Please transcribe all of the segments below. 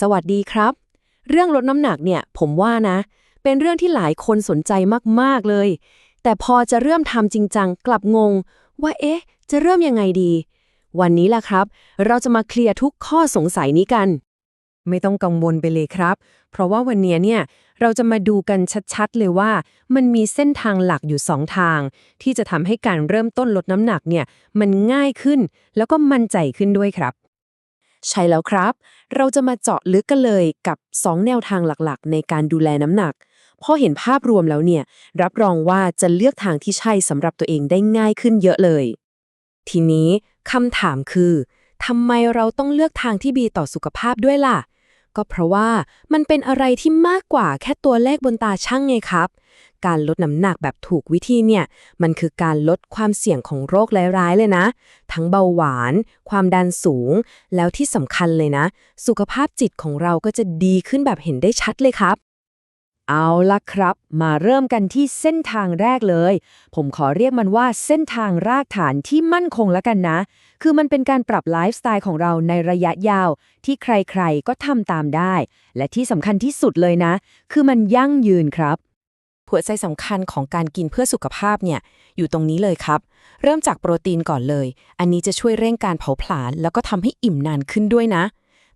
สวัสดีครับ เรื่องลดน้ำหนักเนี่ย ผมว่านะ เป็นเรื่องที่หลายคนสนใจมากๆเลย แต่พอจะเริ่มทำจริงจังกลับงง ว่าเอ๊ะ จะเริ่มยังไงดี วันนี้ล่ะครับ เราจะมาเคลียร์ทุกข้อสงสัยนี้กัน ไม่ต้องกังวลไปเลยครับ เพราะว่าวันนี้เนี่ยเราจะมาดูกันชัดๆ เลยว่า มันมีเส้นทางหลักอยู่สองทาง ที่จะทำให้การเริ่มต้นลดน้ำหนักเนี่ยมันง่ายขึ้น แล้วก็มั่นใจขึ้นด้วยครับ ใช่แล้วครับ เราจะมาเจาะลึกกันเลยกับ 2 แนวทางหลักๆ ในการดูแลน้ำหนัก พอเห็นภาพรวมแล้วเนี่ย รับรองว่าจะเลือกทางที่ใช่สำหรับตัวเองได้ง่ายขึ้นเยอะเลย ทีนี้คำถามคือทำไมเราต้องเลือกทางที่ดีต่อสุขภาพด้วยล่ะ ก็เพราะว่ามันเป็นอะไรที่มากกว่าแค่ตัวเลขบนตาช่างไงครับ การลดน้ำหนักแบบถูกวิธีเนี่ย มันคือการลดความเสี่ยงของโรคร้ายๆเลยนะ ทั้งเบาหวาน ความดันสูง แล้วที่สำคัญเลยนะ สุขภาพจิตของเราก็จะดีขึ้นแบบเห็นได้ชัดเลยครับ เอาละครับ มาเริ่มกันที่เส้นทางแรกเลย ผมขอเรียกมันว่าเส้นทางรากฐานที่มั่นคงแล้วกันนะ คือมันเป็นการปรับไลฟ์สไตล์ของเราในระยะยาว ที่ใครๆก็ทำตามได้ และที่สำคัญที่สุดเลยนะ คือมันยั่งยืนครับ หัวใจสำคัญของการกินเพื่อสุขภาพเนี่ยอยู่ตรงนี้เลยครับ เริ่มจากโปรตีนก่อนเลย อันนี้จะช่วยเร่งการเผาผลาญแล้วก็ทำให้อิ่มนานขึ้นด้วยนะ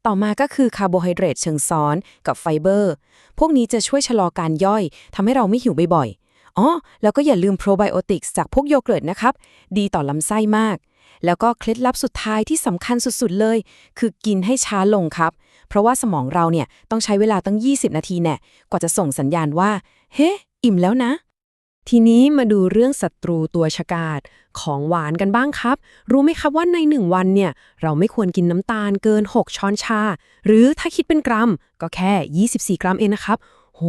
ต่อมาก็คือคาร์โบไฮเดรตเชิงซ้อนกับไฟเบอร์ พวกนี้จะช่วยชะลอการย่อยทำให้เราไม่หิวบ่อยๆอ๋อแล้วก็อย่าลืมโปรไบโอติกจากพวกโยเกิร์ตนะครับ ดีต่อลำไส้มาก แล้วก็เคล็ดลับสุดท้ายที่สำคัญสุดๆเลย คือกินให้ช้าลงครับ เพราะว่าสมองเราเนี่ยต้องใช้เวลาตั้ง 20 นาทีแน่กว่าจะส่งสัญญาณว่า เฮ้ อิ่มแล้วนะ ทีนี้มาดูเรื่องศัตรูตัวฉกาจของหวานกันบ้างครับ รู้ไหมครับว่าในหนึ่งวันเนี่ย เราไม่ควรกินน้ำตาลเกิน 6 ช้อนชา หรือถ้าคิดเป็นกรัม ก็แค่ 24 กรัมเองนะครับ โห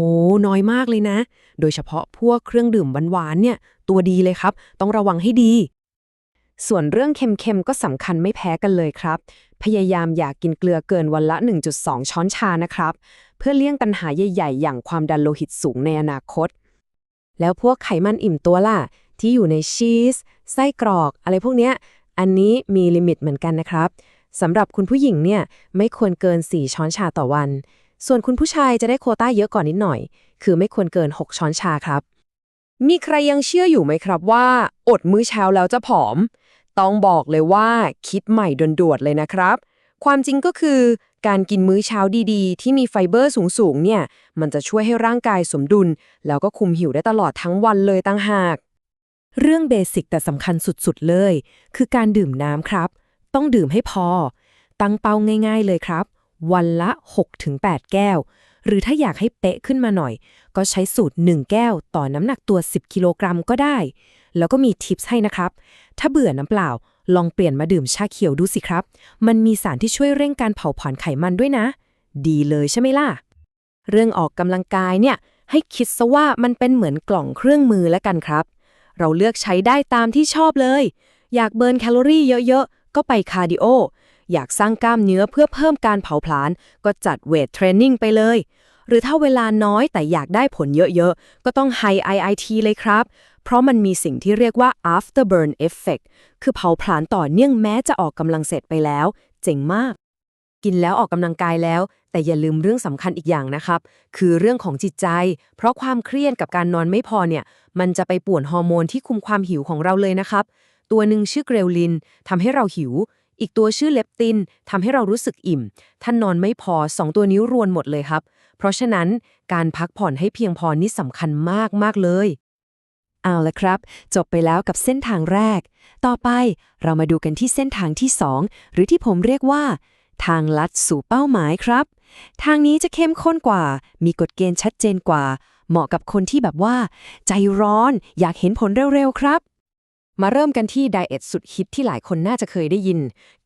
น้อยมากเลยนะ โดยเฉพาะพวกเครื่องดื่มหวานๆเนี่ย ตัวดีเลยครับ ต้องระวังให้ดีส่วนเรื่องเค็มๆ ก็สำคัญไม่แพ้กันเลยครับ พยายามอย่ากกินเกลือเกินวันละ 1.2 ช้อนชานะครับ เพื่อเลี่ยงปัญหาใหญ่ ๆ อย่างความดันโลหิตสูงในอนาคต แล้วพวกไขมันอิ่มตัวล่ะ ที่อยู่ในชีส ไส้กรอก อะไรพวกเนี้ย อันนี้มีลิมิตเหมือนกันนะครับสำหรับคุณผู้หญิงเนี่ยไม่ควรเกิน 4 ช้อนชาต่อวัน ส่วนคุณผู้ชายจะได้โควต้าเยอะกว่านิดหน่อย คือไม่ควรเกิน 6 ช้อนชาครับ มีใครยังเชื่ออยู่ไหมครับว่า อดมื้อเช้าแล้วจะผอม ต้องบอกเลยว่าคิดใหม่ด่วนๆเลยนะครับ ความจริงก็คือการกินมื้อเช้าดีๆ ที่มีไฟเบอร์สูงๆเนี่ย มันจะช่วยให้ร่างกายสมดุล แล้วก็คุมหิวได้ตลอดทั้งวันเลยตั้งหาก เรื่องเบสิกแต่สำคัญสุดๆเลย คือการดื่มน้ำครับ ต้องดื่มให้พอ ตั้งเป้าง่าย ๆเลยครับ วันละ 6-8 แก้ว หรือถ้าอยากให้เป๊ะขึ้นมาหน่อย ก็ใช้สูตร 1 แก้ว ต่อน้ำหนักตัว 10 กิโลกรัมก็ได้ แล้วก็มีทิปส์ให้นะครับ ถ้าเบื่อน้ำเปล่า ลองเปลี่ยนมาดื่มชาเขียวดูสิครับ มันมีสารที่ช่วยเร่งการเผาผลาญไขมันด้วยนะ ดีเลยใช่ไหมล่ะ เรื่องออกกำลังกายเนี่ย ให้คิดซะว่ามันเป็นเหมือนกล่องเครื่องมือแล้วกันครับ เราเลือกใช้ได้ตามที่ชอบเลย อยากเบิร์นแคลอรี่เยอะๆ ก็ไปคาร์ดิโอ อยากสร้างกล้ามเนื้อเพื่อเพิ่มการเผาผลาญก็จัดเวทเทรนนิ่งไปเลย หรือถ้าเวลาน้อยแต่อยากได้ผลเยอะๆ ก็ต้อง High IIT เลยครับ เพราะมันมีสิ่งที่เรียกว่า afterburn effect คือเผาผลาญต่อเนื่องแม้จะออกกำลังเสร็จไปแล้ว เจ๋งมาก กินแล้วออกกำลังกายแล้ว แต่อย่าลืมเรื่องสำคัญอีกอย่างนะครับ คือเรื่องของจิตใจ เพราะความเครียดกับการนอนไม่พอเนี่ย มันจะไปป่วนฮอร์โมนที่คุมความหิวของเราเลยนะครับ ตัวหนึ่งชื่อเกรลลินทำให้เราหิวอีกตัวชื่อเลปตินทำให้เรารู้สึกอิ่มถ้านอนไม่พอสองตัวนี้วรวนหมดเลยครับ เพราะฉะนั้นการพักผ่อนให้เพียงพอนี่สำคัญมากมากๆเลย เอาละครับ จบไปแล้วกับเส้นทางแรก ต่อไปเรามาดูกันที่เส้นทางที่ 2 หรือที่ผมเรียกว่า ทางลัดสู่เป้าหมายครับ ทางนี้จะเข้มข้นกว่า มีกฎเกณฑ์ชัดเจนกว่า เหมาะกับคนที่แบบว่า ใจร้อนอยากเห็นผลเร็วๆครับ มาเริ่มกันที่ไดเอทสุดฮิตที่หลายคนน่าจะเคยได้ยิน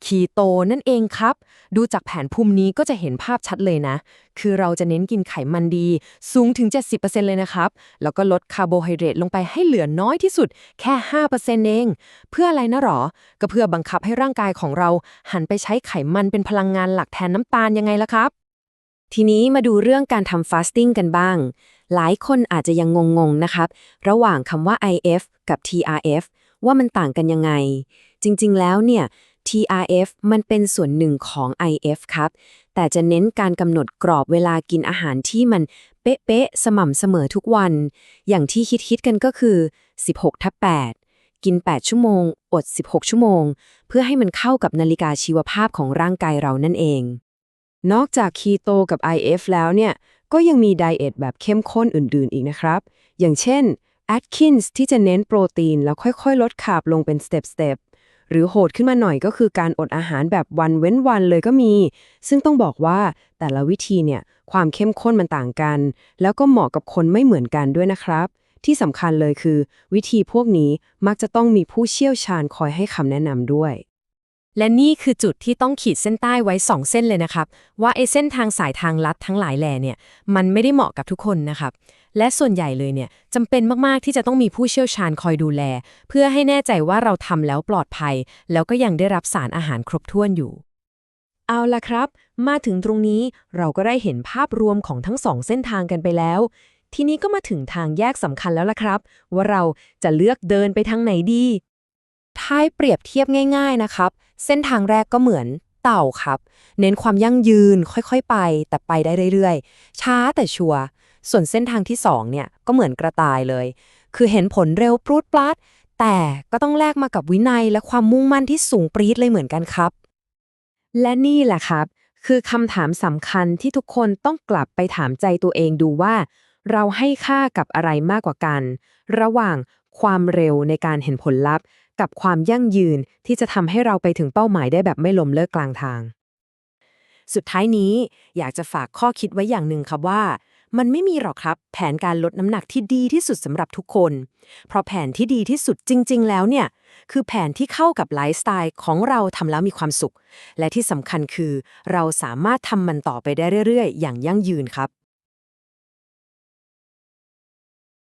คีโตนั่นเองครับ ดูจากแผนภูมินี้ก็จะเห็นภาพชัดเลยนะ คือเราจะเน้นกินไขมันดี สูงถึง 70%เลยนะครับ แล้วก็ลดคาร์โบไฮเดรตลงไปให้เหลือน้อยที่สุด แค่ 5%เอง เพื่ออะไรนะหรอ ก็เพื่อบังคับให้ร่างกายของเรา หันไปใช้ไขมันเป็นพลังงานหลักแทนน้ำตาลยังไงล่ะครับ ทีนี้มาดูเรื่องการทำฟาสติ้งกันบ้าง หลายคนอาจจะยังงงๆนะครับ ระหว่างคำว่า IF กับ TRF ว่ามันต่างกันยังไง จริงๆ แล้วเนี่ย TRF มันเป็นส่วนหนึ่งของ IF ครับ แต่จะเน้นการกำหนดกรอบเวลากินอาหารที่มันเป๊ะๆ สม่ำเสมอทุกวัน อย่างที่ฮิตๆกันก็คือ 16ทับ8กิน 8 ชั่วโมง อด 16 ชั่วโมง เพื่อให้มันเข้ากับนาฬิกาชีวภาพของร่างกายเรานั่นเอง นอกจากคีโตกับ IF แล้วเนี่ย ก็ยังมีไดเอทแบบเข้มข้นอื่นๆ อีกนะครับ อย่างเช่น Atkins ที่จะเน้นโปรตีน แล้วค่อยๆ ลดคาร์บลงเป็นสเต็ปสเต็ปหรือโหดขึ้นมาหน่อยก็คือการอดอาหารแบบวันเว้นวันเลยก็มี ซึ่งต้องบอกว่าแต่ละวิธีเนี่ยความเข้มข้นมันต่างกัน แล้วก็เหมาะกับคนไม่เหมือนกันด้วยนะครับ ที่สำคัญเลยคือ วิธีพวกนี้มักจะต้องมีผู้เชี่ยวชาญคอยให้คำแนะนำด้วย และนี่คือจุดที่ต้องขีดเส้นใต้ไว้ 2 เส้นเลยนะครับ ว่าไอ้เส้นทางสายทางลัดทั้งหลายแหล่เนี่ยมันไม่ได้เหมาะกับทุกคนนะครับ และส่วนใหญ่เลยเนี่ยจำเป็นมากๆที่จะต้องมีผู้เชี่ยวชาญคอยดูแล เพื่อให้แน่ใจว่าเราทำแล้วปลอดภัย แล้วก็ยังได้รับสารอาหารครบถ้วนอยู่ เอาละครับ มาถึงตรงนี้เราก็ได้เห็นภาพรวมของทั้งสองเส้นทางกันไปแล้ว ทีนี้ก็มาถึงทางแยกสำคัญแล้วล่ะครับ ว่าเราจะเลือกเดินไปทางไหนดีถ้าให้เปรียบเทียบง่าย ๆนะครับ เส้นทางแรกก็เหมือนเต่าครับ เน้นความยั่งยืนค่อยๆไป แต่ไปได้เรื่อยๆ ช้าแต่ชัวร์ ส่วนเส้นทางที่สองเนี่ยก็เหมือนกระต่ายเลย คือเห็นผลเร็วปรูดปลัด แต่ก็ต้องแลกมากับวินัยและความมุ่งมั่นที่สูงปรี๊ดเลยเหมือนกันครับ และนี่แหละครับ คือคำถามสำคัญที่ทุกคนต้องกลับไปถามใจตัวเองดูว่า เราให้ค่ากับอะไรมากกว่ากัน ระหว่างความเร็วในการเห็นผลลัพธ์กับความยั่งยืนที่จะทำให้เราไปถึงเป้าหมายได้แบบไม่ล้มเลิกกลางทาง สุดท้ายนี้อยากจะฝากข้อคิดไว้อย่างหนึ่งครับว่า มันไม่มีหรอกครับ แผนการลดน้ำหนักที่ดีที่สุดสำหรับทุกคน เพราะแผนที่ดีที่สุดจริง ๆ แล้วเนี่ย คือแผนที่เข้ากับไลฟ์สไตล์ของเราทำแล้วมีความสุข และที่สำคัญคือ เราสามารถทำมันต่อไปได้เรื่อย ๆ อย่างยั่งยืนครับ